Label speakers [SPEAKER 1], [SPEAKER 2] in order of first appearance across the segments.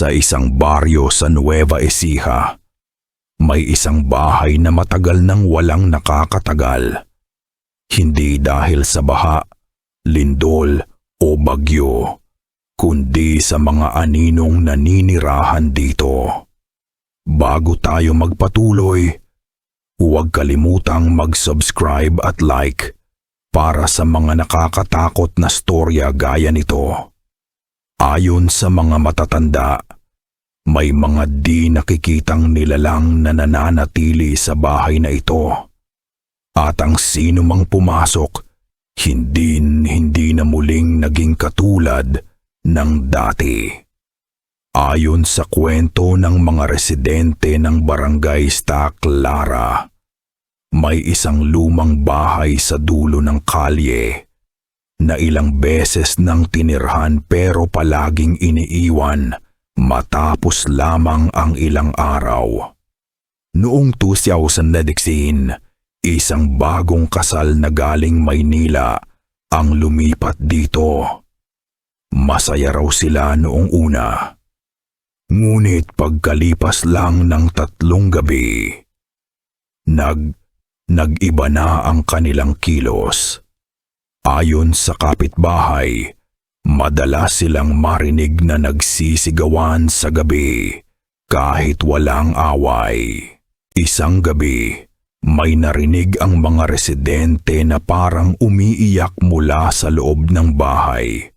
[SPEAKER 1] Sa isang baryo sa Nueva Ecija, may isang bahay na matagal nang walang nakakatagal. Hindi dahil sa baha, lindol o bagyo, kundi sa mga aninong naninirahan dito. Bago tayo magpatuloy, huwag kalimutang mag-subscribe at like para sa mga nakakatakot na storya gaya nito. Ayon sa mga matatanda, may mga di nakikitang nilalang na nananatili sa bahay na ito. At ang sino mang pumasok, hindi hindi na muling naging katulad ng dati. Ayon sa kwento ng mga residente ng barangay Stack Lara, may isang lumang bahay sa dulo ng kalye na ilang beses nang tinirhan pero palaging iniiwan matapos lamang ang ilang araw. Noong 2016, isang bagong kasal na galing Maynila ang lumipat dito. Masaya raw sila noong una. Ngunit pagkalipas lang ng tatlong gabi, nag, nag-iba na ang kanilang kilos. Ayon sa kapitbahay, madalas silang marinig na nagsisigawan sa gabi kahit walang away. Isang gabi, may narinig ang mga residente na parang umiiyak mula sa loob ng bahay.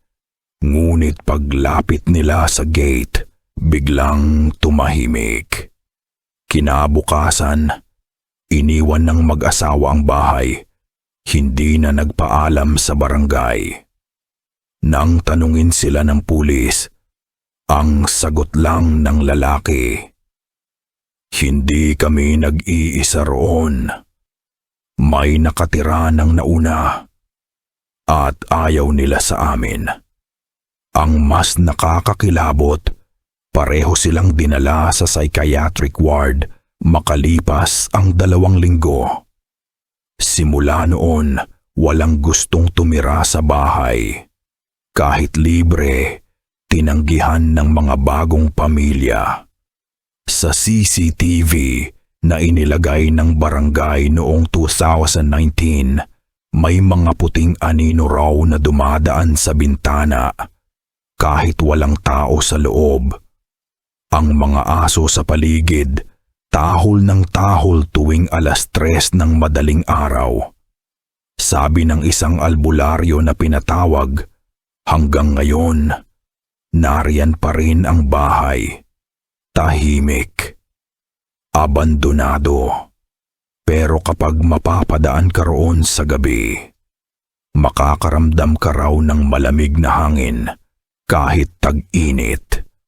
[SPEAKER 1] Ngunit paglapit nila sa gate, biglang tumahimik. Kinabukasan, iniwan ng mag-asawa ang bahay hindi na nagpaalam sa barangay. Nang tanungin sila ng pulis, ang sagot lang ng lalaki. Hindi kami nag-iisa roon. May nakatira ng nauna at ayaw nila sa amin. Ang mas nakakakilabot, pareho silang dinala sa psychiatric ward makalipas ang dalawang linggo. Simula noon, walang gustong tumira sa bahay. Kahit libre, tinanggihan ng mga bagong pamilya. Sa CCTV na inilagay ng barangay noong 2019, may mga puting anino raw na dumadaan sa bintana kahit walang tao sa loob. Ang mga aso sa paligid tahol ng tahol tuwing alas tres ng madaling araw. Sabi ng isang albularyo na pinatawag, hanggang ngayon, nariyan pa rin ang bahay. Tahimik. Abandonado. Pero kapag mapapadaan ka roon sa gabi, makakaramdam ka raw ng malamig na hangin kahit tag-init.